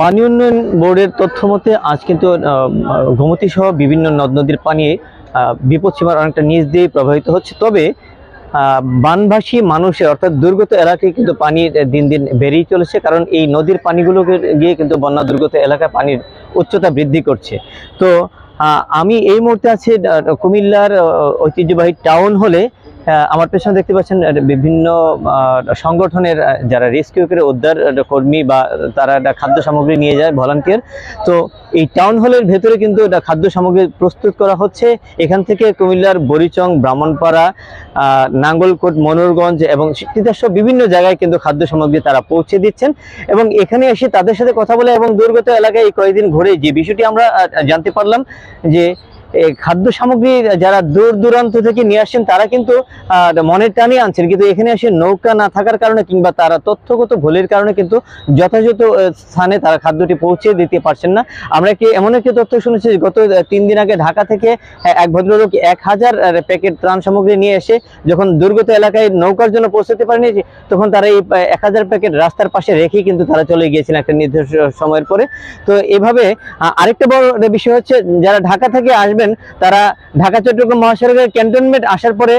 পানি উন্নয়ন বোর্ডের তথ্য মতে, আজ কিন্তু ঘুমতি সহ বিভিন্ন নদ নদীর পানি বিপদসীমার অনেকটা নিচ দিয়ে প্রবাহিত হচ্ছে। তবে বানভাসী মানুষের, অর্থাৎ দুর্গত এলাকায় কিন্তু পানি দিন দিন বেড়েই চলেছে, কারণ এই নদীর পানিগুলোকে গিয়ে কিন্তু বন্যা দুর্গত এলাকায় পানির উচ্চতা বৃদ্ধি করছে। তো আমি এই মুহূর্তে আছি কুমিল্লার ঐতিহ্যবাহী টাউন হলে আমার পেছনে দেখতে পাচ্ছেন বিভিন্ন সংগঠনের যারা রেস্কিউ করে উদ্ধার কর্মী বা তারা খাদ্য সামগ্রী নিয়ে যায় ভলান্টিয়ার তো এই টাউন হলের ভেতরে কিন্তু খাদ্য সামগ্রী প্রস্তুত করা হচ্ছে। এখান থেকে কুমিল্লার বরিচং, ব্রাহ্মণপাড়া নাঙ্গলকোট মনোরগঞ্জ এবং তিতাসহ বিভিন্ন জায়গায় কিন্তু খাদ্য সামগ্রী তারা পৌঁছে দিচ্ছেন। এবং এখানে এসে তাদের সাথে কথা বলে এবং দুর্গত এলাকায় এই কয়েকদিন ঘুরে যে বিষয়টি আমরা জানতে পারলাম যে খাদ্য সামগ্রী যারা দূর দূরান্ত থেকে নিয়ে আসছেন, তারা কিন্তু মনের টানে আনছেন। কিন্তু এখানে এসে নৌকা না থাকার কারণে কিংবা তারা তথ্যগত ভুলের কারণে কিন্তু যথাযথ স্থানে তারা খাদ্যটি পৌঁছে দিতে পারছেন না। আমরা কি এমন একটি তথ্য শুনেছি গত তিন দিন আগে ঢাকা থেকে এক ভদ্রলোক এক হাজার প্যাকেট ত্রাণ সামগ্রী নিয়ে এসে যখন দুর্গত এলাকায় নৌকার জন্য পৌঁছতে পারেনি তখন তারা এই এক হাজার প্যাকেট রাস্তার পাশে রেখেই কিন্তু তারা চলে গিয়েছিলেন একটা নির্দিষ্ট সময়ের পরে। তো এভাবে আরেকটা বড় বিষয় হচ্ছে, যারা ঢাকা থেকে আসবেন তারা ঢাকা, চট্টগ্রাম মহাসড়কের ক্যান্টনমেন্ট আসার পরে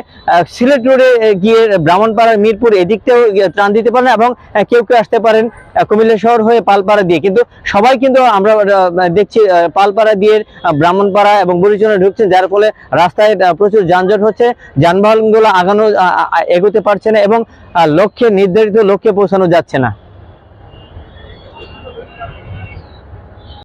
সিলেট রোডে গিয়ে ব্রাহ্মণপাড়া মিরপুর এদিকতেও ত্রাণ দিতে পারেন এবং কেউ কেউ আসতে পারেন কুমিল্লা শহর হয়ে পালপাড়া দিয়ে। কিন্তু সবাই কিন্তু আমরা দেখছি পালপাড়া দিয়ে ব্রাহ্মণপাড়া এবং বরিচনে ঢুকছেন, যার ফলে রাস্তায় প্রচুর যানজট হচ্ছে। যানবাহনগুলো আগানো এগোতে পারছে না এবং লক্ষ্যে, নির্ধারিত লক্ষ্যে পৌঁছানো যাচ্ছে না।